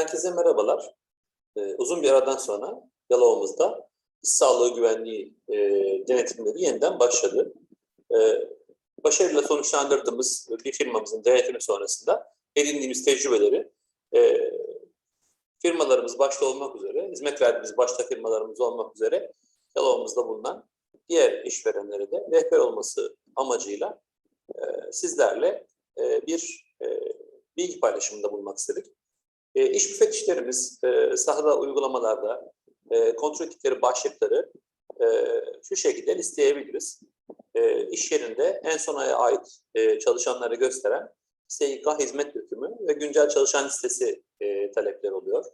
Herkese merhabalar. Ee, uzun bir aradan sonra Yalova'mızda iş sağlığı güvenliği e, denetimleri yeniden başladı. Ee, başarıyla sonuçlandırdığımız bir firmamızın denetimi sonrasında edindiğimiz tecrübeleri e, firmalarımız başta olmak üzere, hizmet verdiğimiz başta firmalarımız olmak üzere Yalova'mızda bulunan diğer işverenlere de rehber olması amacıyla e, sizlerle e, bir e, bilgi paylaşımında bulunmak istedik. E, iş müfettişlerimiz e, sahada uygulamalarda e, kontrol ettikleri başlıkları e, şu şekilde listeyebiliriz. E, iş yerinde en son aya ait e, çalışanları gösteren SGK hizmet dökümü ve güncel çalışan listesi e, talepleri oluyor.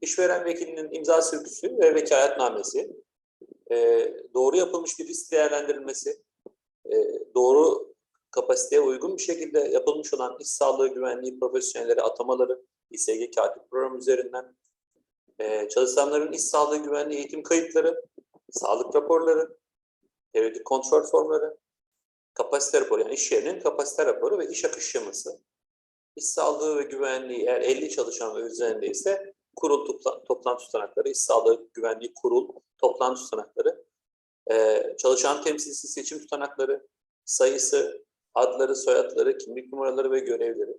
İşveren vekilinin imza sürküsü ve vekaletnamesi, e, doğru yapılmış bir risk değerlendirilmesi, e, doğru kapasiteye uygun bir şekilde yapılmış olan iş sağlığı güvenliği profesyonelleri atamaları, İSG katip programı üzerinden e, çalışanların iş sağlığı güvenliği eğitim kayıtları, sağlık raporları, periyodik kontrol formları, kapasite raporu yani iş yerinin kapasite raporu ve iş akış şeması. İş sağlığı ve güvenliği eğer 50 çalışan ve üzerinde ise kurul topla, toplantı tutanakları, iş sağlığı güvenliği kurul toplantı tutanakları, e, çalışan temsilcisi seçim tutanakları, sayısı, adları, soyadları, kimlik numaraları ve görevleri,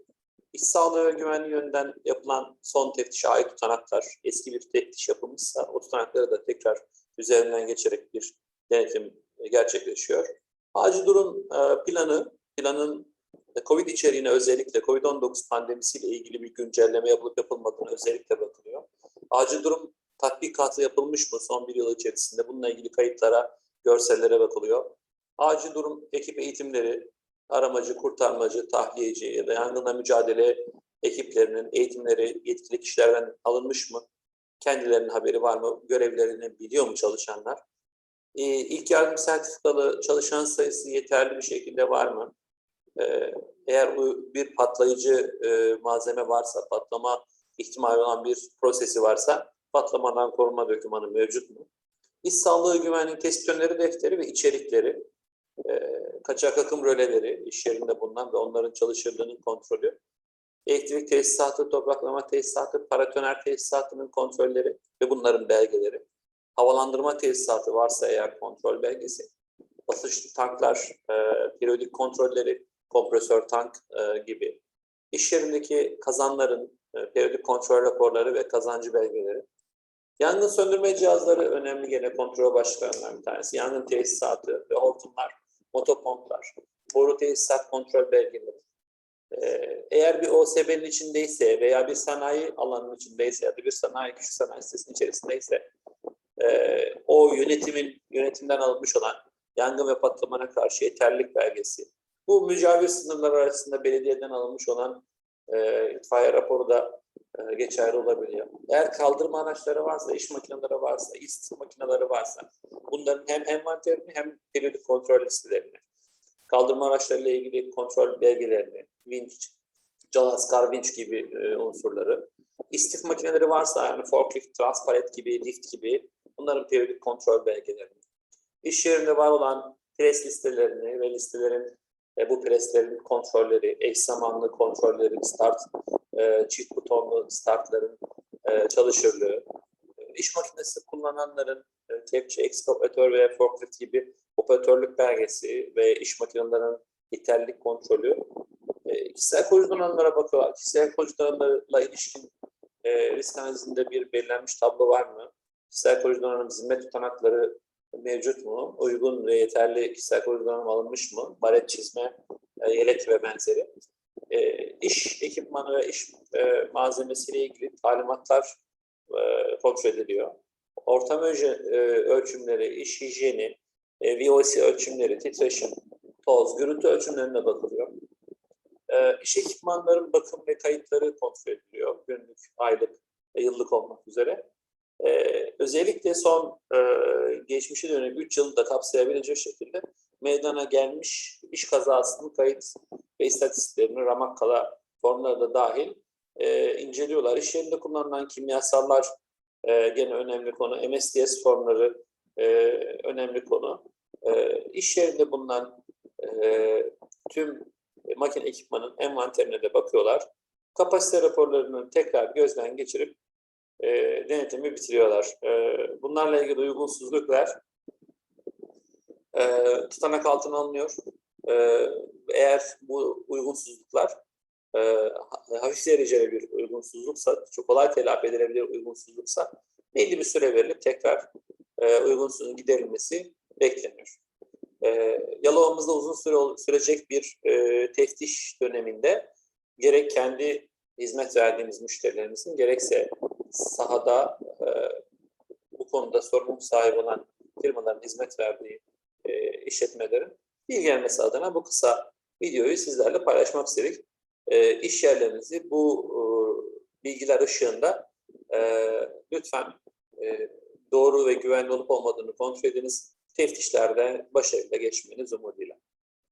İş sağlığı ve güvenliği yönden yapılan son teftişe ait tutanaklar, eski bir teftiş yapılmışsa o tutanakları da tekrar üzerinden geçerek bir denetim gerçekleşiyor. Acil durum e, planı, planın COVID içeriğine özellikle COVID-19 pandemisiyle ilgili bir güncelleme yapılıp yapılmadığına özellikle bakılıyor. Acil durum tatbikatı yapılmış mı son bir yıl içerisinde? Bununla ilgili kayıtlara, görsellere bakılıyor. Acil durum ekip eğitimleri, aramacı, kurtarmacı, tahliyeci ya da yangınla mücadele ekiplerinin eğitimleri yetkili kişilerden alınmış mı? Kendilerinin haberi var mı? Görevlerini biliyor mu çalışanlar? Ee, ilk yardım sertifikalı çalışan sayısı yeterli bir şekilde var mı? Ee, eğer bir patlayıcı e, malzeme varsa, patlama ihtimali olan bir prosesi varsa patlamadan koruma dokümanı mevcut mu? İş sağlığı güvenliği öneri defteri ve içerikleri, kaçak akım röleleri, iş yerinde bulunan ve onların çalışırlığının kontrolü, elektrik tesisatı, topraklama tesisatı, paratoner tesisatının kontrolleri ve bunların belgeleri, havalandırma tesisatı varsa eğer kontrol belgesi, basınçlı tanklar, e, periyodik kontrolleri, kompresör tank e, gibi, iş yerindeki kazanların e, periyodik kontrol raporları ve kazancı belgeleri, Yangın söndürme cihazları önemli gene kontrol başlıklarından bir tanesi. Yangın tesisatı ve hortumlar, motopomplar, boru tesisat kontrol belgeleri. Ee, eğer bir OSB'nin içindeyse veya bir sanayi alanının içindeyse ya da bir sanayi küçük sanayi sitesinin içerisindeyse e, o yönetimin yönetimden alınmış olan yangın ve patlamana karşı yeterlilik belgesi. Bu mücavir sınırlar arasında belediyeden alınmış olan e, itfaiye raporu da e, geçerli olabiliyor. Eğer kaldırma araçları varsa, iş makineleri varsa, iş makineleri varsa bunların hem envanterini hem periyodik kontrol listelerini, kaldırma araçlarıyla ilgili kontrol belgelerini, vinç, calaskar vinç gibi e, unsurları, istif makineleri varsa yani forklift, transparet gibi, lift gibi bunların periyodik kontrol belgelerini, iş yerinde var olan pres listelerini ve listelerin e, bu preslerin kontrolleri, eş zamanlı kontrolleri, start, e, çift butonlu startların e, çalışırlığı, e, iş makinesi kullananların kepçe, ekskavatör veya forklift gibi operatörlük belgesi ve iş makinelerinin yeterlilik kontrolü. E, kişisel koruyucu donanımlara bakıyorlar. Kişisel koruyucu donanımlarla ilişkin e, risk analizinde bir belirlenmiş tablo var mı? Kişisel koruyucu donanım hizmet tutanakları mevcut mu? Uygun ve yeterli kişisel koruyucu donanım alınmış mı? Baret çizme, e, yelek ve benzeri. E, iş ekipmanı ve iş e, malzemesiyle ilgili talimatlar e, kontrol ediliyor. Ortam e, ölçümleri, iş hijyeni, e, VOC ölçümleri, titreşim, toz, gürültü ölçümlerine bakılıyor. E, iş ekipmanların bakım ve kayıtları kontrol ediliyor. Günlük, aylık yıllık olmak üzere. Ee, özellikle son e, geçmişe dönük 3 yılı da kapsayabilecek şekilde meydana gelmiş iş kazasının kayıt ve istatistiklerini Ramakkala formları da dahil e, inceliyorlar. İş yerinde kullanılan kimyasallar e, gene önemli konu. MSDS formları e, önemli konu. E, iş yerinde bulunan e, tüm makine ekipmanın envanterine de bakıyorlar. kapasite raporlarını tekrar gözden geçirip e, denetimi bitiriyorlar. E, bunlarla ilgili uygunsuzluklar e, tutanak altına alınıyor. E, eğer bu uygunsuzluklar e, ha- hafif dereceli bir uygunsuzluksa, kolay telafi edilebilir uygunsuzluksa belli bir süre verilip tekrar e, uygunsuzluğun giderilmesi bekleniyor. E, Yalova'mızda uzun süre sürecek bir e, teftiş döneminde gerek kendi hizmet verdiğimiz müşterilerimizin gerekse sahada e, bu konuda sorumluluk sahibi olan firmaların hizmet verdiği e, işletmelerin bilgilenmesi adına bu kısa videoyu sizlerle paylaşmak istedik. E, iş yerlerinizi bu e, bilgiler ışığında e, lütfen e, doğru ve güvenli olup olmadığını kontrol ediniz. Teftişlerde başarıyla geçmeniz umuduyla.